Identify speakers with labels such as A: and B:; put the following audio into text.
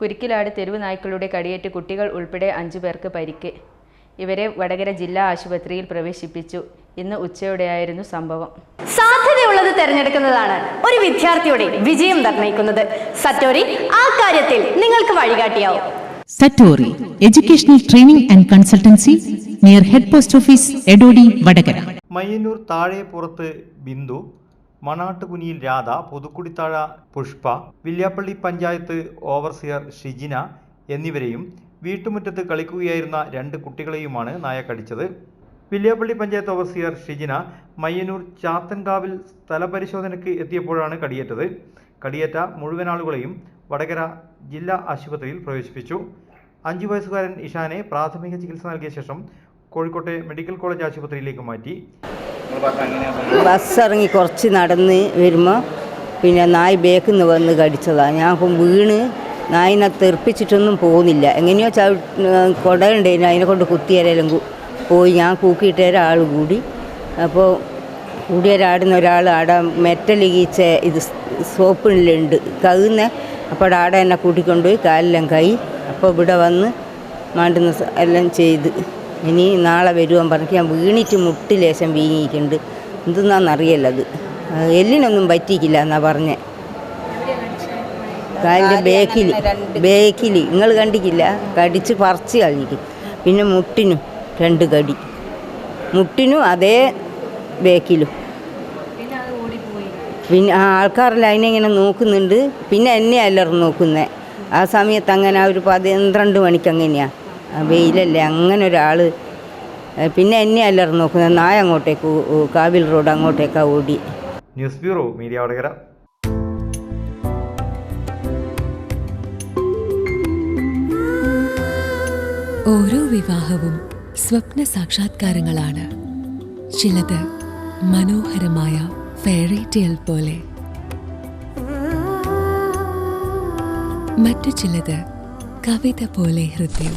A: കുരിക്കിലാട് തെരുവ് നായ്ക്കളുടെ കടിയേറ്റ് കുട്ടികൾ ഉൾപ്പെടെ അഞ്ചു പേർക്ക് പരിക്ക്. ഇവരെ വടകര ജില്ലാ ആശുപത്രിയിൽ പ്രവേശിപ്പിച്ചു. ഇന്ന് ഉച്ചയോടെയായിരുന്നു സംഭവം.
B: സാധ്യതയുള്ളത് തിരഞ്ഞെടുക്കുന്നതാണ്. ഒരു വിദ്യാർത്ഥിയുടെ വിജയം നിർണയിക്കുന്നത് സറ്റോറി ആ കാര്യത്തിൽ നിങ്ങൾക്ക് വഴികാട്ടിയാവും.
C: Satori educational training and consultancy near head post office Edodi Vadakara.
D: Mayyannur താഴെ പുറത്ത് ബിന്ദു മണാട്ടുകുനിയിൽ രാധ പുതുക്കുടിത്താഴ പുഷ്പ വില്യാപ്പള്ളി പഞ്ചായത്ത് ഓവർസിയർ ഷിജിന എന്നിവരെയും വീട്ടുമുറ്റത്ത് കളിക്കുകയായിരുന്ന രണ്ട് കുട്ടികളെയുമാണ് നായ കടിച്ചത് വില്യാപ്പള്ളി പഞ്ചായത്ത് ഓവർസിയർ ഷിജിന മയ്യന്നൂർ ചാത്തൻകാവിൽ സ്ഥലപരിശോധനയ്ക്ക് എത്തിയപ്പോഴാണ് കടിയേറ്റത്. കടിയേറ്റ മുഴുവൻ ആളുകളെയും വടകര ജില്ലാ ആശുപത്രിയിൽ പ്രവേശിപ്പിച്ചു. അഞ്ചു വയസ്സുകാരൻ ഇഷാനെ പ്രാഥമിക ചികിത്സ നൽകിയ ശേഷം കോഴിക്കോട്ടെ മെഡിക്കൽ കോളേജ് ആശുപത്രിയിലേക്ക് മാറ്റി.
E: ബസ് ഇറങ്ങി കുറച്ച് നടന്ന് വരുമ്പോൾ പിന്നെ നായ് ബേക്കിൽ നിന്ന് വന്ന് കടിച്ചതാണ് ഞാൻ അപ്പം വീണ്. നായിനെ തെറിപ്പിച്ചിട്ടൊന്നും പോകുന്നില്ല. എങ്ങനെയോ ചവി കുടയുണ്ടായിരുന്നു. അതിനെ കൊണ്ട് കുത്തിയാലും പോയി. ഞാൻ കൂക്കിയിട്ട് ഒരാൾ കൂടി. അപ്പോൾ കൂടിയൊരാടുന്ന ഒരാൾ ആടെ മെറ്റൽ ഈച്ച ഇത് സോപ്പിലുണ്ട്. കകുന്ന അപ്പോൾ ആടെ എന്നെ കൂട്ടിക്കൊണ്ടുപോയി കാലെല്ലാം കൈ. അപ്പോൾ ഇവിടെ വന്ന് മാണ്ടുന്ന എല്ലാം ചെയ്ത്. ഇനി നാളെ വരുവാൻ പറഞ്ഞിട്ട് ഞാൻ വീണിട്ട് മുട്ടി ലേശം വീങ്ങിയിട്ടുണ്ട്. എന്തെന്നാണെന്നറിയല്ലത് എല്ലിനൊന്നും പറ്റിക്കില്ല എന്നാ പറഞ്ഞേ. കാലിന്റെ ബേക്കിൽ ബേക്കിൽ നിങ്ങൾ കണ്ടിക്കില്ല കടിച്ച് പറിച്ച് കളിക്കും പിന്നെ മുട്ടിനും രണ്ട് കടി. മുട്ടിനും അതേ ബേക്കിലും. പിന്നെ ആ ആൾക്കാരെല്ലാം അതിനെങ്ങനെ നോക്കുന്നുണ്ട്. പിന്നെ എന്നെ അല്ലറും നോക്കുന്നത് ആ സമയത്ത് അങ്ങനെ ഒരു പന്ത്രണ്ട് മണിക്ക് അങ്ങനെയാണ് വെയിലല്ലേ അങ്ങനെ ഒരാൾ പിന്നെ എന്നെ എല്ലാവരും നോക്കുന്നത് നായ അങ്ങോട്ടേക്ക് കാവിൽ റോഡ് അങ്ങോട്ടേക്ക് ഓടി.
D: News bureau media Vadakara.
F: ഓരോ വിവാഹവും സ്വപ്ന സാക്ഷാത്കാരങ്ങളാണ്. ചിലത് മനോഹരമായ ഫെയറി ടെയിൽ പോലെ. മറ്റു ചിലത് കവിത പോലെ ഹൃദയം.